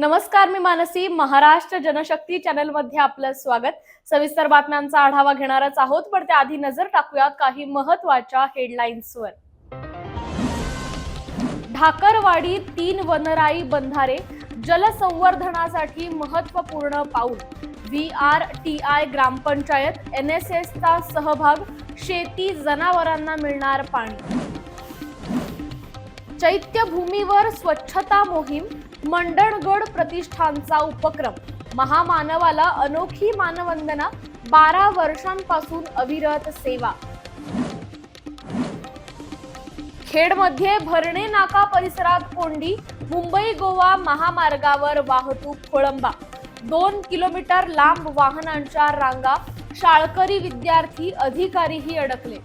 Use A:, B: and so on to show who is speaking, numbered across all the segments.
A: नमस्कार मी मानसी. महाराष्ट्र जनशक्ती चॅनलमध्ये आपलं स्वागत. सविस्तर बातम्यांचा आढावा घेणारच आहोत पण त्याआधी नजर टाकूयात काही महत्त्वाच्या हेडलाईन्सवर. ढाकरवाडी तीन वनराई बंधारे जलसंवर्धनासाठी महत्त्वपूर्ण पाऊल. V R T I gram panchayat N S एसचा सहभाग शेती जनावरांना मिळणार पाणी. चैत्यभूमीवर स्वच्छता मोहीम मंडणगड प्रतिष्ठानचा उपक्रम. महामानवाला अनोखी मानवंदना बारा वर्षांपासून अविरत सेवा. खेडमध्ये भरणे नाका परिसरात कोंडी मुंबई गोवा महामार्गावर वाहतूक खोळंबा. दोन किलोमीटर लांब वाहनांच्या रांगा शाळकरी विद्यार्थी अधिकारीही अडकले.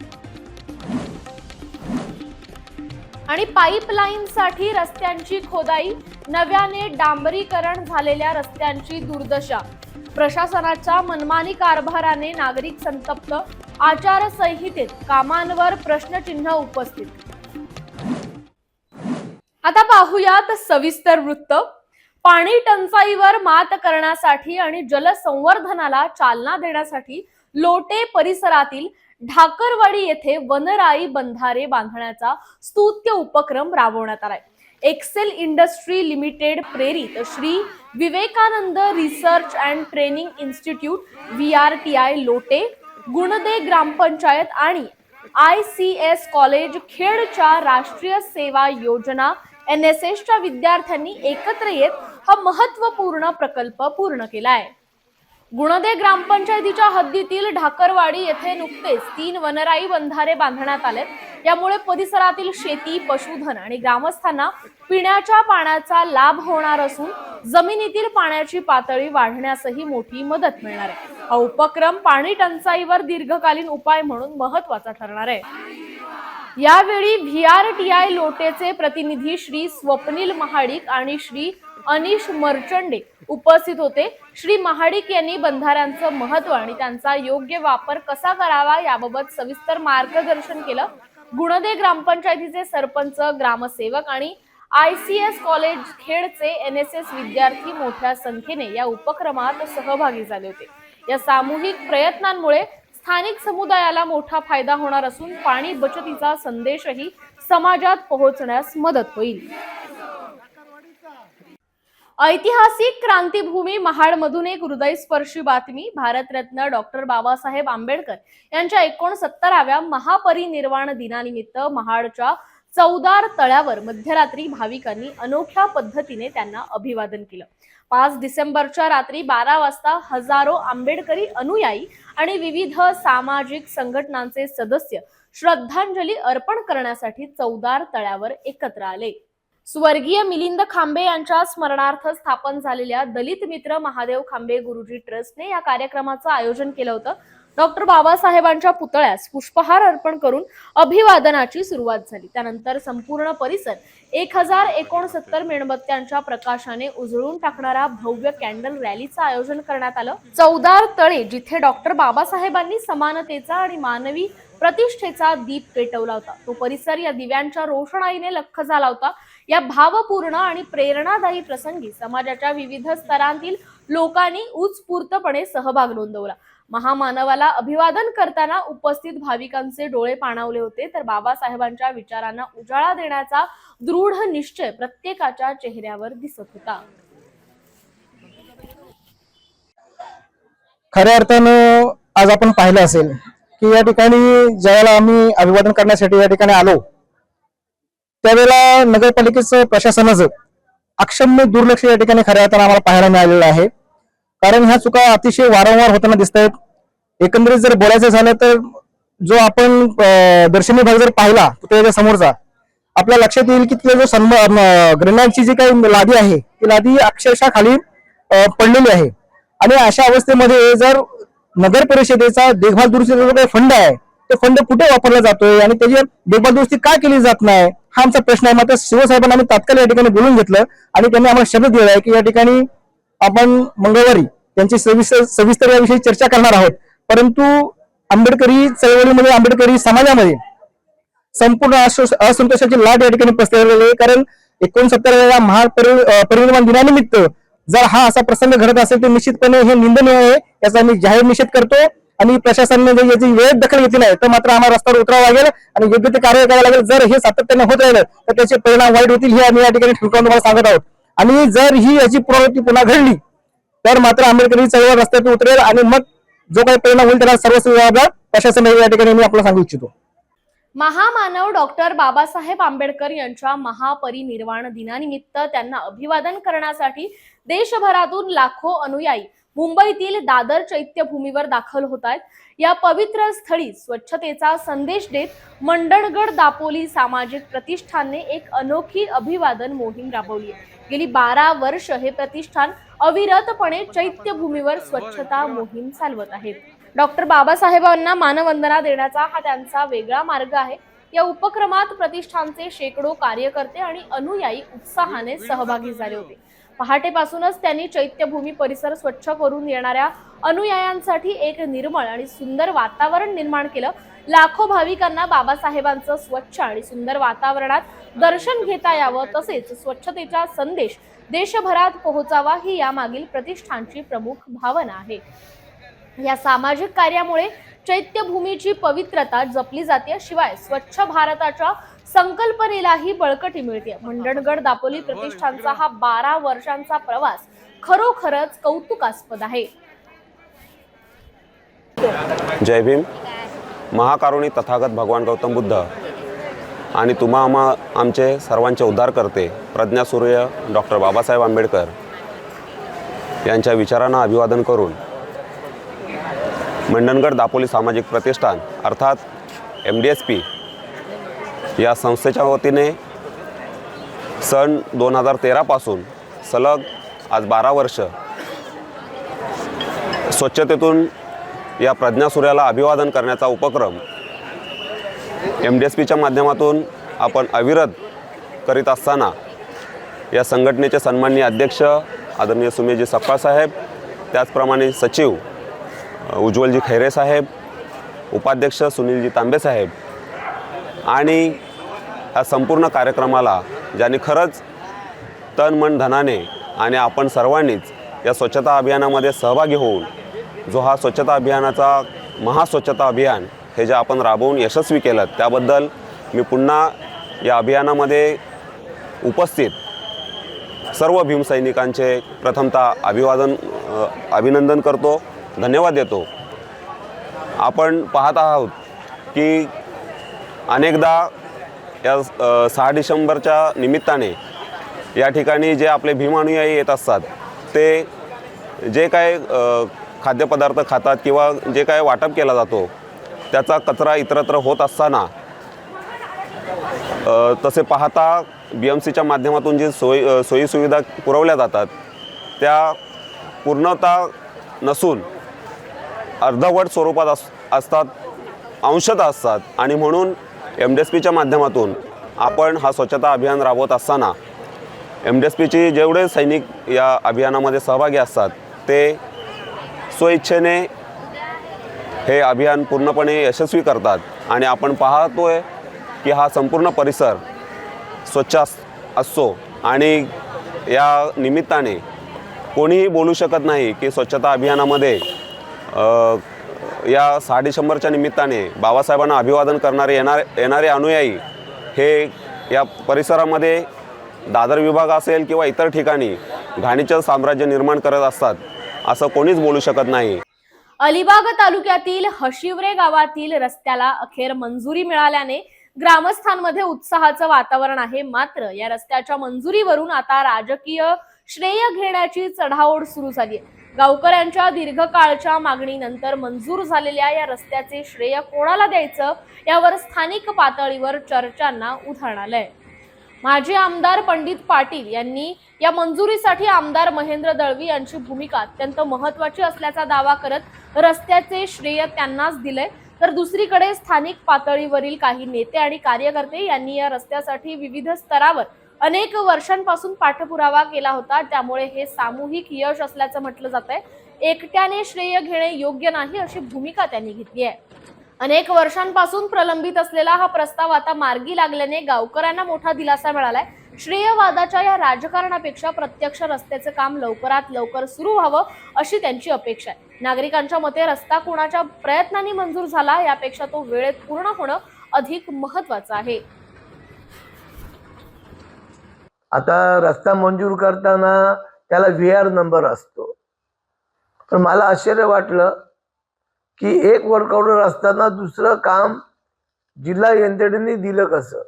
A: आणि पाईपलाईनसाठी रस्त्यांची खोदाई नव्याने डांबरीकरण झालेल्या रस्त्यांची दुर्दशा. प्रशासनाच्या मनमानी कारभाराने नागरिक संतप्त. आचारसंहितेत कामांवर प्रश्नचिन्ह उपस्थित. आता पाहूयात सविस्तर वृत्त. पाणी टंचाईवर मात करण्यासाठी आणि जलसंवर्धनाला चालना देण्यासाठी लोटे परिसरातील ढाकरवाडी येथे वनराई बंधारे बांधण्याचा स्तुत्य उपक्रम राबवण्यात आलाय. एक्सेल इंडस्ट्री लिमिटेड प्रेरित Shri Vivekananda research and training institute V R T I Lote Gunade ग्रामपंचायत आणि आय सी एस कॉलेज खेडच्या राष्ट्रीय सेवा योजना एन एस एसच्या विद्यार्थ्यांनी एकत्र येत हा महत्त्वपूर्ण प्रकल्प पूर्ण केला आहे गुणदे ग्रामपंचायतीच्या हद्दीतील ढाकरवाडी येथे नुकतेच तीन वनराई बंधारे बांधण्यात आले यामुळे परिसरातील शेती पशुधन आणि ग्रामस्थांना पिण्याच्या पाण्याचा लाभ होणार असून जमिनीतील पाण्याची पातळी वाढण्यासही मोठी मदत मिळणार आहे. हा उपक्रम पाणी टंचाईवर दीर्घकालीन उपाय म्हणून महत्त्वाचा ठरणार आहे. यावेळी व्ही आर टी आय लोटेचे प्रतिनिधी श्री स्वप्नील महाडिक आणि श्री अनिश मर्चंडे उपस्थित होते. श्री महाडिक यांनी बंधाऱ्यांचं महत्त्व आणि त्यांचा योग्य वापर कसा करावा याबाबत सविस्तर मार्गदर्शन केलं. गुणदे ग्रामपंचायतीचे सरपंच ग्रामसेवक आणि आय सी एस कॉलेज खेडचे एन एस एस विद्यार्थी मोठ्या संख्येने या उपक्रमात सहभागी झाले होते. या सामूहिक प्रयत्नांमुळे स्थानिक समुदायाला मोठा फायदा होणार असून पाणी बचतीचा संदेशही समाजात पोहोचण्यास मदत होईल. ऐतिहासिक क्रांतीभूमी महाडमधून एक हृदयस्पर्शी बातमी भारतरत्न डॉक्टर बाबासाहेब आंबेडकर यांच्या एकोणसत्तराव्या महापरिनिर्वाण दिनानिमित्त महाडच्या चौदार तळ्यावर मध्यरात्री भाविकांनी अनोख्या पद्धतीने त्यांना अभिवादन केलं. पाच डिसेंबरच्या रात्री बारा वाजता हजारो आंबेडकरी अनुयायी आणि विविध सामाजिक संघटनांचे सदस्य श्रद्धांजली अर्पण करण्यासाठी चौदार तळ्यावर एकत्र आले. स्वर्गीय मिलिंद खांबे यांच्या स्मरणार्थ स्थापन झालेल्या दलित मित्र महादेव खांबे गुरुजी ट्रस्टने या कार्यक्रमाचं आयोजन केलं होतं. डॉक्टर बाबासाहेबांच्या पुतळ्यास पुष्पहार अर्पण करून अभिवादनाची सुरुवात झाली. त्यानंतर संपूर्ण परिसर एक हजार एकोणसत्तर मेणबत्त्यांच्या प्रकाशाने उजळून टाकणारा भव्य कॅन्डल रॅलीचं आयोजन करण्यात आलं. चौदार तळे जिथे डॉक्टर बाबासाहेबांनी समानतेचा आणि मानवी प्रतिष्ठेचा दीप पेटवला होता. तो परिसर या दिव्यांच्या रोषणाईने लख्ख झाला होता. या भावपूर्ण आणि प्रेरणादायी प्रसंगी समाजाच्या विविध स्तरांतील लोकांनी उत्स्फूर्तपणे सहभाग नोंदवला. महामानवाला अभिवादन करताना उपस्थित भाविकांचे डोळे पाणावले होते तर बाबासाहेबांच्या विचारांना उजाळा देण्याचा दृढ निश्चय प्रत्येकाच्या चेहऱ्यावर दिसत होता.
B: खऱ्या अर्थानं आज आपण पाहिलं असेल की या ठिकाणी ज्यावेळेला आम्ही अभिवादन करण्यासाठी या ठिकाणी आलो त्यावेळेला नगरपालिकेचं प्रशासनाचं अक्षम्य दुर्लक्ष या ठिकाणी खऱ्या अर्थानं आम्हाला पाहायला मिळालेलं आहे. कारण ह्या चुका अतिशय वारंवार होताना दिसत आहेत एकंदरीत जर बोलायचं झालं तर जो आपण दर्शनी भाग जर पाहिला त्याच्या समोरचा आपल्या लक्षात येईल की तिथला जो सन्म ग्रेनाईटची जी काही लादी आहे ती लादी अक्षरशः खाली पडलेली आहे. आणि अशा अवस्थेमध्ये जर नगर परिषदेचा देखभाल दुरुस्तीचा जो काही फंड आहे तो फंड कुठे वापरला जातोय आणि त्याची देखभाल दुरुस्ती का केली जात नाही? हा आमचा प्रश्न आहे. मात्र शिवसाहेबांना आम्ही तात्काळ या ठिकाणी बोलून घेतलं आणि त्यांनी आम्हाला शब्द दिला आहे की या ठिकाणी आपण मंगळवारी त्यांची सविस्तर सविस्तर याविषयी चर्चा करणार आहोत. परंतु आंबेडकरी चळवळीमध्ये आंबेडकरी समाजामध्ये संपूर्ण असंतोषाची लाट या ठिकाणी पसरलेली आहे. कारण एकोणसत्तराव्या महापरिनिर्वाण दिनानिमित्त जर हा असा प्रसंग घडत असेल तर निश्चितपणे हे निंदनीय आहे. याचा मी जाहीर निषेध करतो. आणि प्रशासनाने याची वेळ दखल घेतली नाही तर मात्र आम्हाला रस्त्यावर उतरावं लागेल आणि योग्य ते कार्य करावं लागेल. जर हे सातत्याने होत राहिलं तर त्याचे परिणाम वाईट होतील हे आम्ही या ठिकाणी ठिकाण तुम्हाला सांगत आहोत. आणि जर ही याची पुनरावृत्ती पुन्हा घडली तर मात्र आंबेडकरी चळवळ रस्त्यात उतरेल आणि मग जो काही परिणाम होईल त्याला सर्व जबाबदार प्रशासन या ठिकाणी मी आपल्याला सांगू इच्छितो.
A: महामानव डॉक्टर बाबासाहेब आंबेडकर यांच्या महापरिनिर्वाण दिनानिमित्त त्यांना अभिवादन करण्यासाठी देशभरातून लाखो अनुयायी मुंबईतील दादर चैत्यभूमीवर दाखल होत आहेत. या पवित्र स्थळी स्वच्छतेचा संदेश देत मंडणगड दापोली सामाजिक प्रतिष्ठानने एक अनोखी अभिवादन मोहीम राबवली आहे. गेली बारा वर्ष हे प्रतिष्ठान अविरतपणे चैत्यभूमीवर स्वच्छता मोहीम चालवत आहे. डॉक्टर बाबासाहेबांना मानवंदना देण्याचा हा त्यांचा वेगळा मार्ग आहे. या उपक्रमात प्रतिष्ठानचे शेकडो कार्यकर्ते आणि अनुयायी उत्साहाने सहभागी झाले होते. पहाटेपासूनच त्यांनी चैत्यभूमी परिसर स्वच्छ करून येणाऱ्या अनुयायांसाठी एक निर्मळ आणि सुंदर वातावरण निर्माण केलं. लाखो भाविकांना बाबासाहेबांचं स्वच्छ आणि सुंदर वातावरणात दर्शन घेता यावं तसेच स्वच्छतेचा संदेश देशभरात पोहोचावा ही यामागील प्रतिष्ठानची प्रमुख भावना आहे. या सामाजिक कार्यामुळे चैत्यभूमीची पवित्रता जपली जाते. शिवाय स्वच्छ भारताच्या संकल्पनेलाही बळकटी मिळते. मंडणगड दापोली प्रतिष्ठानचा हा बारा वर्षांचा प्रवास खरोखरच कौतुकास्पद आहे.
C: जय भीम. महाकारुणी तथागत भगवान गौतम बुद्ध आणि तुम्हा आम्हा आमचे सर्वांचे उद्धार करते प्रज्ञासूर्य डॉक्टर बाबासाहेब आंबेडकर यांच्या विचारांना अभिवादन करून मंडणगड दापोली सामाजिक प्रतिष्ठान अर्थात एम डी एस पी या संस्थेच्या वतीने सन दोन हजार तेरापासून सलग आज बारा वर्ष स्वच्छतेतून या प्रज्ञासूर्याला अभिवादन करण्याचा उपक्रम एम डी एस पीच्या माध्यमातून आपण अविरत करीत असताना या संघटनेचे सन्माननीय अध्यक्ष आदरणीय सुमेजी सप्पासाहेब साहेब त्याचप्रमाणे सचिव उज्ज्वलजी खैरे साहेब उपाध्यक्ष सुनीलजी तांबे साहेब आणि या संपूर्ण कार्यक्रमाला ज्यांनी खरंच तन मन धनाने आणि आपण सर्वांनीच या स्वच्छता अभियानामध्ये सहभागी होऊन जो हा स्वच्छता अभियानाचा महास्वच्छता अभियान हे जे आपण राबवून यशस्वी केलं त्याबद्दल मी पुन्हा या अभियानामध्ये उपस्थित सर्व भीमसैनिकांचे प्रथमतः अभिवादन अभिनंदन करतो धन्यवाद देतो. आपण पाहत आहोत की अनेकदा या सहा डिसेंबरच्या निमित्ताने या ठिकाणी जे आपले भीमानुयायी येत असतात ते जे काय खाद्यपदार्थ खातात किंवा जे काय वाटप केला जातो त्याचा कचरा इतरत्र होत असताना तसे पाहता बी एम सीच्या माध्यमातून जी सोयी सोयीसुविधा पुरवल्या जातात त्या पूर्णतः नसून अर्धवट स्वरूपात अस असतात अंशतः असतात आणि म्हणून एम डी एस पीच्या माध्यमातून आपण हा स्वच्छता अभियान राबवत असताना एम डी एस पीची जेवढे सैनिक या अभियानामध्ये सहभागी असतात ते स्वइच्छेने हे अभियान पूर्णपणे यशस्वी करतात. आणि आपण पाहतो आहे की हा संपूर्ण परिसर स्वच्छ अस असतो. आणि या निमित्ताने कोणीही बोलू शकत नाही की स्वच्छता अभियानामध्ये या साडे शंभरच्या निमित्ताने बाबासाहेबांना अभिवादन करणारे येणार येणारे अनुयायी हे या परिसरामध्ये दादर विभाग असेल किंवा इतर ठिकाणी घाणीचं साम्राज्य निर्माण करत असतात असं कोणीच बोलू शकत नाही.
A: अलिबाग तालुक्यातील हशिवरे गावातील रस्त्याला अखेर मंजुरी मिळाल्याने ग्रामस्थांमध्ये उत्साहाचं वातावरण आहे. मात्र या रस्त्याच्या मंजुरीवरून आता राजकीय श्रेय घेण्याची चढाओढ सुरू झाली आहे. गावकऱ्यांच्या दीर्घकाळच्या मागणीनंतर मंजूर झालेल्या या रस्त्याचे श्रेय कोणाला द्यायचं यावर स्थानिक पातळीवर चर्चांना उधाण आलंय. माजी आमदार पंडित पाटील यांनी या मंजुरीसाठी आमदार महेंद्र दळवी यांची भूमिका अत्यंत महत्वाची असल्याचा दावा करत रस्त्याचे श्रेय त्यांनाच दिलंय. तर दुसरीकडे स्थानिक पातळीवरील काही नेते आणि कार्यकर्ते यांनी या रस्त्यासाठी विविध स्तरावर अनेक वर्षांपासून पाठपुरावा केला होता. त्यामुळे हे सामूहिक यश असल्याचं म्हटलं जात आहे एकट्याने श्रेय घेणे योग्य नाही अशी भूमिका त्यांनी घेतली आहे. अनेक वर्षांपासून प्रलंबित असलेला हा प्रस्ताव आता मार्गी लागल्याने गावकऱ्यांना मोठा दिलासा मिळालाय. श्रेयवादाच्या या राजकारणापेक्षा प्रत्यक्ष रस्त्याचं काम लवकरात लवकर सुरू व्हावं अशी त्यांची अपेक्षा आहे. नागरिकांच्या मते रस्ता कोणाच्या प्रयत्नांनी मंजूर झाला यापेक्षा तो वेळेत पूर्ण होणं अधिक महत्वाचं आहे.
D: आता रस्ता मंजूर करताना त्याला व्ही आर नंबर असतो. पण मला आश्चर्य वाटलं की एक वर्कआउटर असताना दुसरं काम जिल्हा यंत्रणेने दिलं कसं?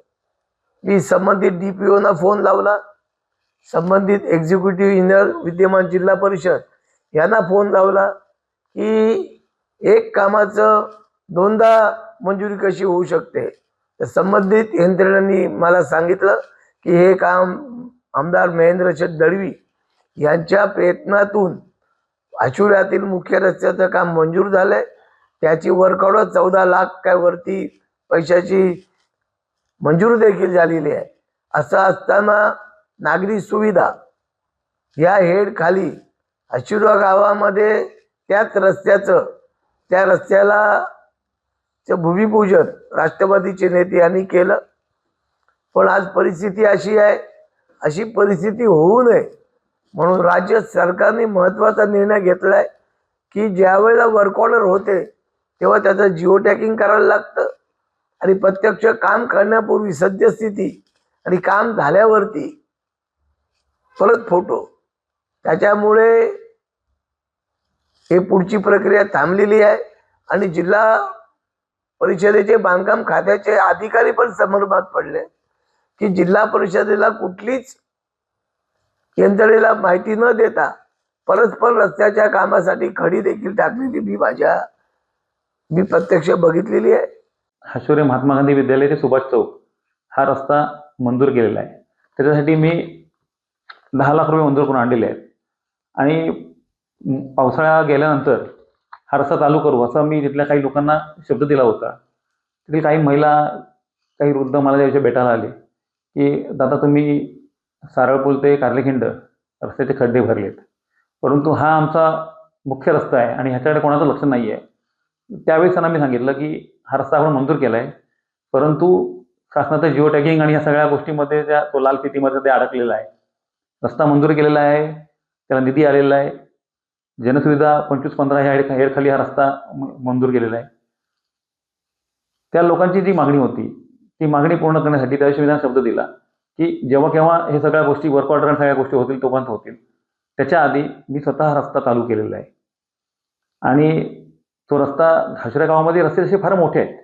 D: मी संबंधित डी पी ओना फोन लावला. संबंधित एक्झिक्युटिव्ह इंजिनियर विद्यमान जिल्हा परिषद यांना फोन लावला की एक कामाचं दोनदा मंजुरी कशी होऊ शकते? तर संबंधित यंत्रणांनी मला सांगितलं की हे काम आमदार महेंद्र दळवी यांच्या प्रयत्नातून आशुऱ्यातील मुख्य रस्त्याचं काम मंजूर झालंय. त्याची वर्क चौदा लाख काय वरती पैशाची मंजूर देखील झालेली आहे. असं असताना नागरी सुविधा या हेड खाली आशिर्वा गावामध्ये त्याच रस्त्याचं त्या रस्त्याला भूमिपूजन राष्ट्रवादीचे नेते यांनी केलं. पण आज परिस्थिती अशी आहे अशी परिस्थिती होऊ नये. म्हणून राज्य सरकारने महत्त्वाचा निर्णय घेतलाय की ज्यावेळेला वर्क ऑर्डर होते तेव्हा त्याचं जिओ टॅकिंग करायला लागतं. आणि प्रत्यक्ष काम करण्यापूर्वी सद्यस्थिती आणि काम झाल्यावरती परत फोटो त्याच्यामुळे हे पुढची प्रक्रिया थांबलेली आहे. आणि जिल्हा परिषदेचे बांधकाम खात्याचे अधिकारी पण समर्भात पडले. की जिल्हा परिषदेला कुठलीच यंत्रणेला माहिती न देता परस्पर रस्त्याच्या कामासाठी खडी देखील टाकलेली मी माझ्या मी प्रत्यक्ष बघितलेली आहे.
E: हाशुरे महात्मा गांधी विद्यालय ते सुभाष चौक हा रस्ता मंजूर केलेला आहे. त्याच्यासाठी मी दहा लाख रुपये मंजूर करून आणलेले आहेत. आणि पावसाळा गेल्यानंतर हा रस्ता चालू करू असा मी तिथल्या काही लोकांना शब्द दिला होता. तिथील काही महिला काही वृद्ध मला त्याविषयी भेटायला आले. की दादा तुम्ही सारळपूल ते कार्लेखिंड रस्त्याचे खड्डे भरलेत. परंतु हा आमचा मुख्य रस्ता आहे आणि ह्याच्याकडे कोणाचं लक्ष नाही आहे त्यावेळेस त्यांना मी सांगितलं की हा रस्ता आपण मंजूर केला आहे परंतु शासनाचं जिओ टॅगिंग आणि या सगळ्या गोष्टीमध्ये त्या तो लाल फितीमध्ये ते अडकलेला आहे. रस्ता मंजूर केलेला आहे त्याला निधी आलेला आहे. जनसुविधा पंचवीस पंधरा ह्या हेड हेडखाली हा रस्ता मंजूर केलेला आहे. त्या लोकांची जी मागणी होती ती मागणी पूर्ण करण्यासाठी त्याविषयी विधान शब्द दिला की जेव्हा केव्हा हे सगळ्या गोष्टी वर्क ऑर्डर आणि सगळ्या गोष्टी होतील तोपर्यंत होतील. त्याच्या आधी मी स्वतः रस्ता चालू केलेला आहे. आणि तो रस्ता हाशऱ्या गावामध्ये रस्ते तसे फार मोठे आहेत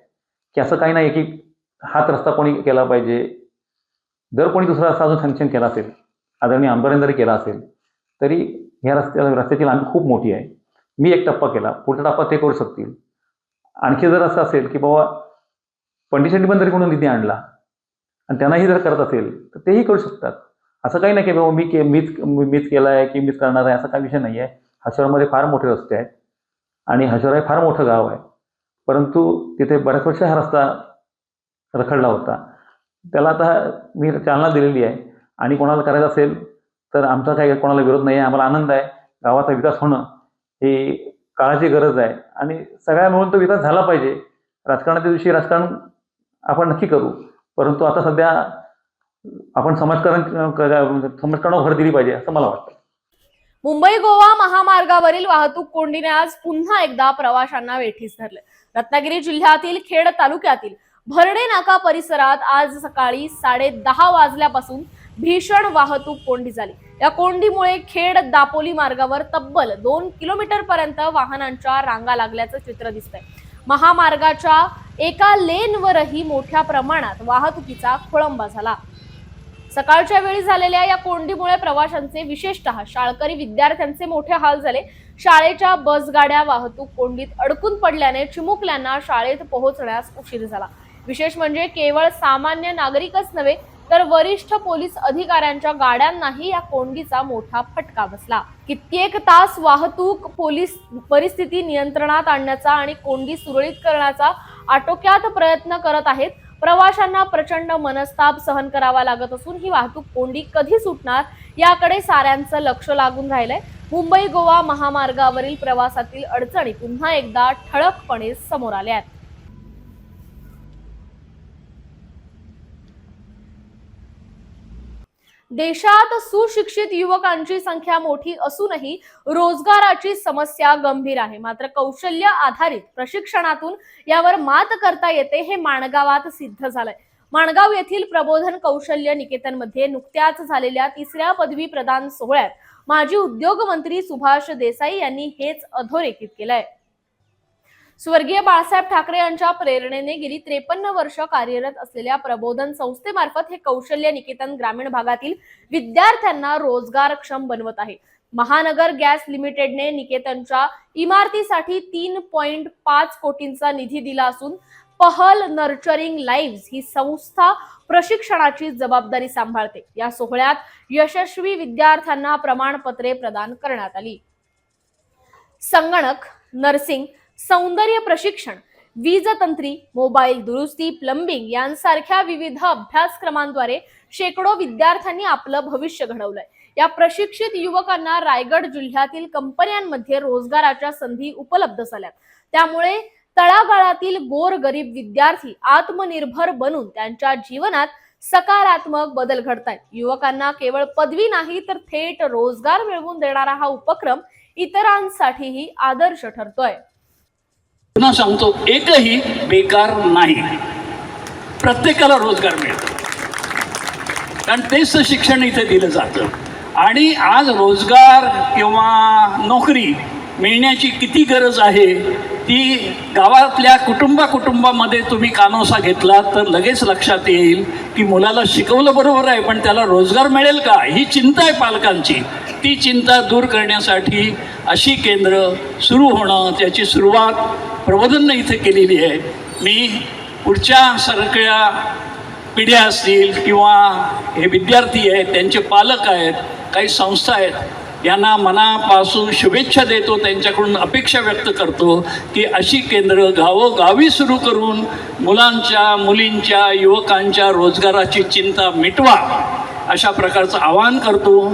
E: की असं काही नाही की हाच रस्ता कोणी केला पाहिजे. जर कोणी दुसरा रस्ता अजून सँक्शन केला असेल आदरणीय आमदारांनी जरी केला असेल तरी ह्या रस्त्याला रस्त्याची लांबी खूप मोठी आहे. मी एक टप्पा केला पुढचा टप्पा ते करू शकतील. आणखी जर असं असेल की बाबा पंडिशेट्टी पण तरी कोणी निधी आणला. आणि त्यांनाही जर करत असेल तर तेही करू शकतात. असं काही नाही की बाबा मी के मीच मीच केला आहे की मीच करणार आहे असा काही विषय नाही आहे हाशोरामध्ये फार मोठे रस्ते आहेत. आणि हशोरा हे फार मोठं गाव आहे. परंतु तिथे बऱ्याच वर्ष हा रस्ता रखडला होता. त्याला आता मी चालना दिलेली आहे. आणि कोणाला करायचं असेल तर आमचा काही कोणाला विरोध नाही आहे आम्हाला आनंद आहे. गावाचा विकास होणं ही काळाची गरज आहे. आणि सगळ्या मिळून तो विकास झाला पाहिजे. राजकारणाच्या दिवशी राजकारण आपण नक्की करू. परंतु आता सध्या आपण समाजकारण समाजकारणावर भर दिली पाहिजे असं मला वाटतं.
A: मुंबई गोवा महामार्गावरील वाहतूक कोंडीने आज पुन्हा एकदा प्रवाशांना वेठीस धरले. रत्नागिरी जिल्ह्यातील खेड तालुक्यातील भरडे नाका परिसरात आज सकाळी साडे दहा वाजल्यापासून भीषण वाहतूक कोंडी झाली. या कोंडीमुळे खेड दापोली मार्गावर तब्बल दोन किलोमीटर पर्यंत वाहनांच्या रांगा लागल्याचं चित्र दिसतंय. महामार्गाच्या एका लेनवरही मोठ्या प्रमाणात वाहतुकीचा खोळंबा झाला. सकाळच्या वेळी झालेल्या या कोंडीमुळे प्रवाशांचे विशेषतः शाळकरी विद्यार्थ्यांचे मोठे हाल झाले. शाळेच्या बसगाड्या वाहतूक कोंडीत अडकून पडल्याने चिमुकल्यांना शाळेत पोहोचण्यास उशीर झाला. विशेष म्हणजे केवळ सामान्य नागरिकच नव्हे तर वरिष्ठ पोलीस अधिकाऱ्यांच्या गाड्यांनाही या कोंडीचा मोठा फटका बसला. कित्येक तास वाहतूक पोलीस परिस्थिती नियंत्रणात आणण्याचा आणि कोंडी सुरळीत करण्याचा आटोक्यात प्रयत्न करत आहेत. प्रवाशांना प्रचंड मनस्ताप सहन करावा लागत असून ही वाहतूक कोंडी कधी सुटणार याकडे साऱ्यांचं लक्ष लागून राहिलंय. मुंबई गोवा महामार्गावरील प्रवासातील अडचणी पुन्हा एकदा ठळकपणे समोर आल्या आहेत. देशात सुशिक्षित युवकांची संख्या मोठी असूनही रोजगाराची समस्या गंभीर आहे. मात्र कौशल्य आधारित प्रशिक्षणातून यावर मात करता येते हे माणगावात सिद्ध झालंय. माणगाव येथील प्रबोधन कौशल्य निकेतनमध्ये नुकत्याच झालेल्या तिसऱ्या पदवी प्रदान सोहळ्यात माजी उद्योग मंत्री सुभाष देसाई यांनी हेच अधोरेखित केलंय. स्वर्गीय बाळासाहेब ठाकरे यांच्या प्रेरणेने गेली त्रेपन्न वर्ष कार्यरत असलेल्या प्रबोधन संस्थेमार्फत हे कौशल्य निकेतन ग्रामीण भागातील विद्यार्थ्यांना रोजगारक्षम बनवत आहे. महानगर गॅस लिमिटेडने निकेतनच्या इमारतीसाठी तीन पॉइंट पाच कोटींचा निधी दिला असून पहल नर्चरिंग लाईव्ह ही संस्था प्रशिक्षणाची जबाबदारी सांभाळते. या सोहळ्यात यशस्वी विद्यार्थ्यांना प्रमाणपत्रे प्रदान करण्यात आली. संगणक नर्सिंग सौंदर्य प्रशिक्षण वीजतंत्री मोबाईल दुरुस्ती प्लंबिंग यांसारख्या विविध अभ्यासक्रमांद्वारे शेकडो विद्यार्थ्यांनी आपलं भविष्य घडवलंय. या प्रशिक्षित युवकांना रायगड जिल्ह्यातील कंपन्यांमध्ये रोजगाराच्या संधी उपलब्ध झाल्या त्यामुळे तळागाळातील गोर गरीब विद्यार्थी आत्मनिर्भर बनून त्यांच्या जीवनात सकारात्मक बदल घडतायत. युवकांना केवळ पदवी नाही तर थेट रोजगार मिळवून देणारा हा उपक्रम इतरांसाठीही आदर्श ठरतोय.
F: पुन्हा सांगतो एकही बेकार नाही. प्रत्येकाला रोजगार मिळतो. कारण तेच शिक्षण इथे दिलं जातं. आणि आज रोजगार किंवा नोकरी मिळण्याची किती गरज आहे ती गावातल्या कुटुंबा कुटुंबामध्ये तुम्ही कानोसा घेतला तर लगेच लक्षात येईल की मुलाला शिकवलं बरोबर आहे पण त्याला रोजगार मिळेल का? ही चिंता आहे पालकांची. ती चिंता दूर करण्यासाठी अशी केंद्र सुरू होणं त्याची सुरुवात प्रबोधननं इथे केलेली आहे. मी पुढच्या सगळ्या पिढ्या असतील किंवा हे विद्यार्थी आहेत त्यांचे पालक आहेत काही संस्था आहेत यांना मनापासून शुभेच्छा देतो त्यांच्याकडून अपेक्षा व्यक्त करतो की अशी केंद्र गावोगावी सुरू करून मुलांच्या मुलींच्या युवकांच्या रोजगाराची चिंता मिटवा अशा प्रकारचं आवाहन करतो.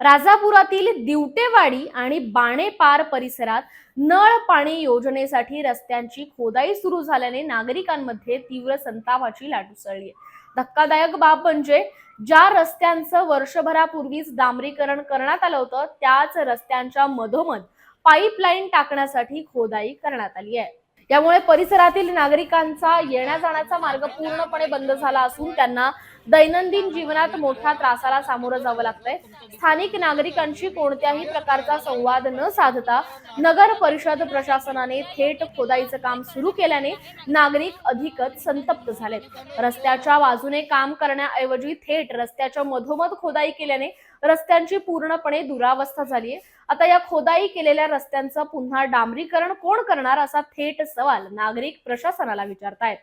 A: राजापुरातील दिवटेवाडी आणि बाणेपार परिसरात नळ पाणी योजनेसाठी रस्त्यांची खोदाई सुरू झाल्याने नागरिकांमध्ये तीव्र संतापाची लाट उसळली आहे. धक्कादायक बाब म्हणजे ज्या रस्त्यांचं वर्षभरापूर्वीच डांबरीकरण करण्यात आलं होतं त्याच रस्त्यांच्या मधोमध पाईपलाईन टाकण्यासाठी खोदाई करण्यात आली आहे. यामुळे परिसरातील नागरिकांचा येण्या जाण्याचा मार्ग पूर्णपणे बंद झाला असून त्यांना दैनंदिन जीवनात मोठ्या त्रासाला सामोरं जावं लागतंय. स्थानिक नागरिकांशी कोणत्याही प्रकारचा संवाद न साधता नगर परिषद प्रशासनाने थेट खोदाईचं काम सुरू केल्याने नागरिक अधिकच संतप्त झालेत. रस्त्याच्या बाजूने काम करण्याऐवजी थेट रस्त्याच्या मधोमध खोदाई केल्याने रस्त्यांची पूर्णपणे दुरावस्था झालीय. आता या खोदाई केलेल्या रस्त्यांचं पुन्हा डांबरीकरण कोण करणार असा थेट सवाल नागरिक प्रशासनाला विचारतायत.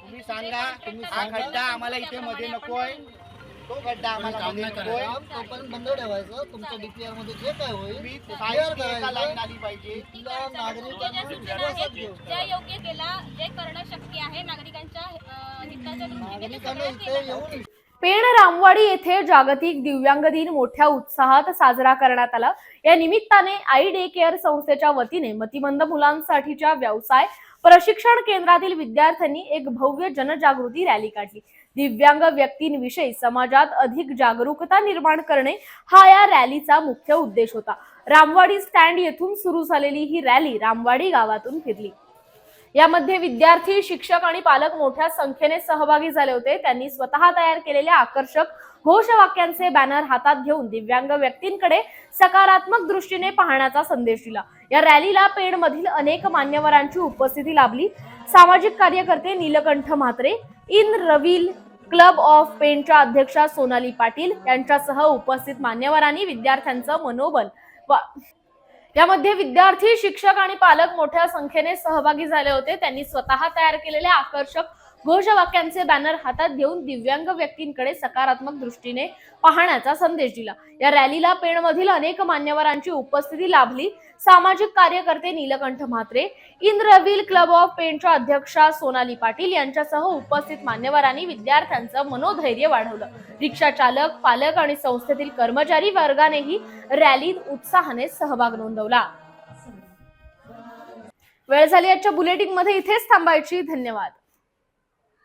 G: तुम्ही सांगा तुम्ही हा खड्डा आम्हाला इथे मध्ये नकोय. तो खड्डा आम्हाला मध्ये नकोय.
H: तोपर्यंत बंद ठेवायचं. तुमच्या डीपीआरमध्ये जे काय होईल
G: तुम्ही
H: ते
G: साईडची
H: clear
G: एका लाईन
H: करायचं
G: आली पाहिजे.
H: तिला नागरिकांना
I: ज्या सूचना
H: विश्वासात
I: आहेत
H: घेऊ
I: ज्या योग्य केला जे करणं शक्य आहे नागरिकांच्या अं, हिताच्या दृष्टीने ते
H: नागरिकांना
I: सगळं
H: इथे
I: केलं.
H: येऊन
A: पेण रामवाडी येथे जागतिक दिव्यांग दिन मोठ्या उत्साहात साजरा करण्यात आला. या निमित्ताने आई डे केअर संस्थेच्या वतीने मतिमंद मुलांसाठीच्या व्यवसाय प्रशिक्षण केंद्रातील विद्यार्थ्यांनी एक भव्य जनजागृती रॅली काढली. दिव्यांग व्यक्तींविषयी समाजात अधिक जागरूकता निर्माण करणे हा या रॅलीचा मुख्य उद्देश होता. रामवाडी स्टँड येथून सुरू झालेली ही रॅली रामवाडी गावातून फिरली. यामध्ये विद्यार्थी शिक्षक आणि पालक मोठ्या संख्येने सहभागी झाले होते. त्यांनी स्वतः तयार केलेल्या आकर्षक घोषवाक्यांचे बॅनर हातात घेऊन दिव्यांग व्यक्तींकडे सकारात्मक दृष्टीने पाहण्याचा संदेश दिला. या रॅलीला पेडमधील अनेक मान्यवरांची उपस्थिती लाभली. सामाजिक कार्यकर्ते Neelkanth Mhatre inner wheel club of पेनच्या अध्यक्षा सोनाली पाटील यांच्यासह उपस्थित मान्यवरांनी विद्यार्थ्यांचं मनोबल वा- यामध्ये विद्यार्थी शिक्षक आणि पालक मोठ्या संख्येने सहभागी झाले होते. त्यांनी स्वतः तयार केलेले आकर्षक घोषवाक्यांचे बॅनर हातात घेऊन दिव्यांग व्यक्तींकडे सकारात्मक दृष्टीने पाहण्याचा संदेश दिला. या रॅलीला पेणमधील अनेक मान्यवरांची उपस्थिती लाभली. सामाजिक कार्यकर्ते Neelkanth Mhatre inner wheel club of पेणच्या अध्यक्षा सोनाली पाटील यांच्यासह उपस्थित मान्यवरांनी विद्यार्थ्यांचं मनोधैर्य वाढवलं. रिक्षा चालक पालक आणि संस्थेतील कर्मचारी वर्गानेही रॅलीत उत्साहाने सहभाग नोंदवला. वेळ झाली आजच्या बुलेटिनमध्ये इथेच थांबायची. धन्यवाद.